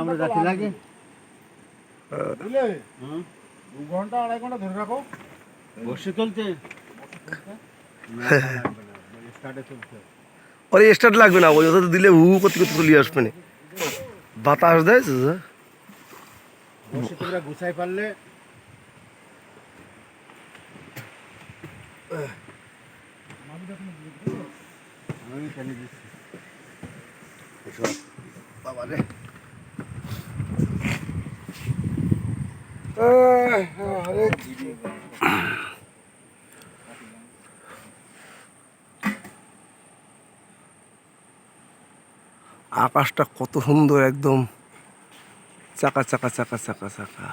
আমরা যাচ্ছি লাগে বুঝলে দু ঘণ্টা আড়াই ঘণ্টা ধরে রাখো। বসে চলছে? স্টার্টে স্টার্ট লাগবে না ওই ওটা দিলে হু করতে করতে চলিয়ে আসবে না। বাতাস দেয়? বসে তোমরা গুছাই পারলে। আমি টেনে দিচ্ছি। আকাশটা কত সুন্দর একদম। চাকা চাকা চাকা চাকা চাকা।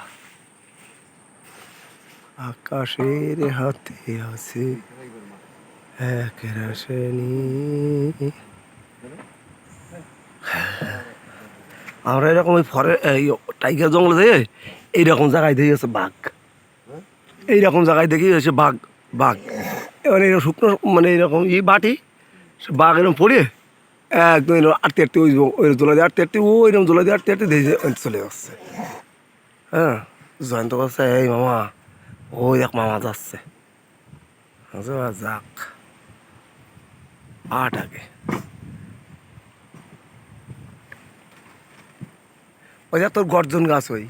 আকাশের হাতে আছে এক রাসায়নি আমরা এরকম ওই ফরে এই টাইগার জঙ্গলে থেকে এইরকম জায়গায় দেখি আছে বাঘ। এইরকম জায়গায় দেখি হচ্ছে বাঘ বাঘ। এবার এরকম শুকনো মানে এরকম ই বাটি সে বাঘ এরকম পড়ে একদম এরকম আটতে আটতে ওই ওই জোলা দিয়ে আটতে আটতে ওই রকম জোলা দিয়ে আটতে আটতে দেখে চলে যাচ্ছে। হ্যাঁ জয়ন্ত করছে এই মামা ওই এক মামা যাচ্ছে। আচ্ছা, যাক। আট আগে ওই যে তোর গর্জন গাছ ওই।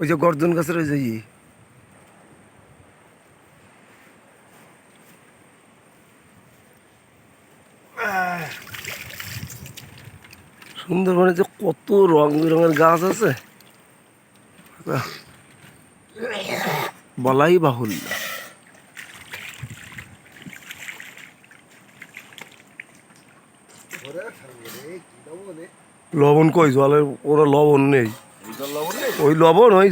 ওই যে গর্জন গাছের ওই যে ই। সুন্দরবনে যে কত রং বেরঙের গাছ আছে। বলাই বাহুল্য। লবণ কই? জলের ওরা লবণ নেই। ওই লবণ ওই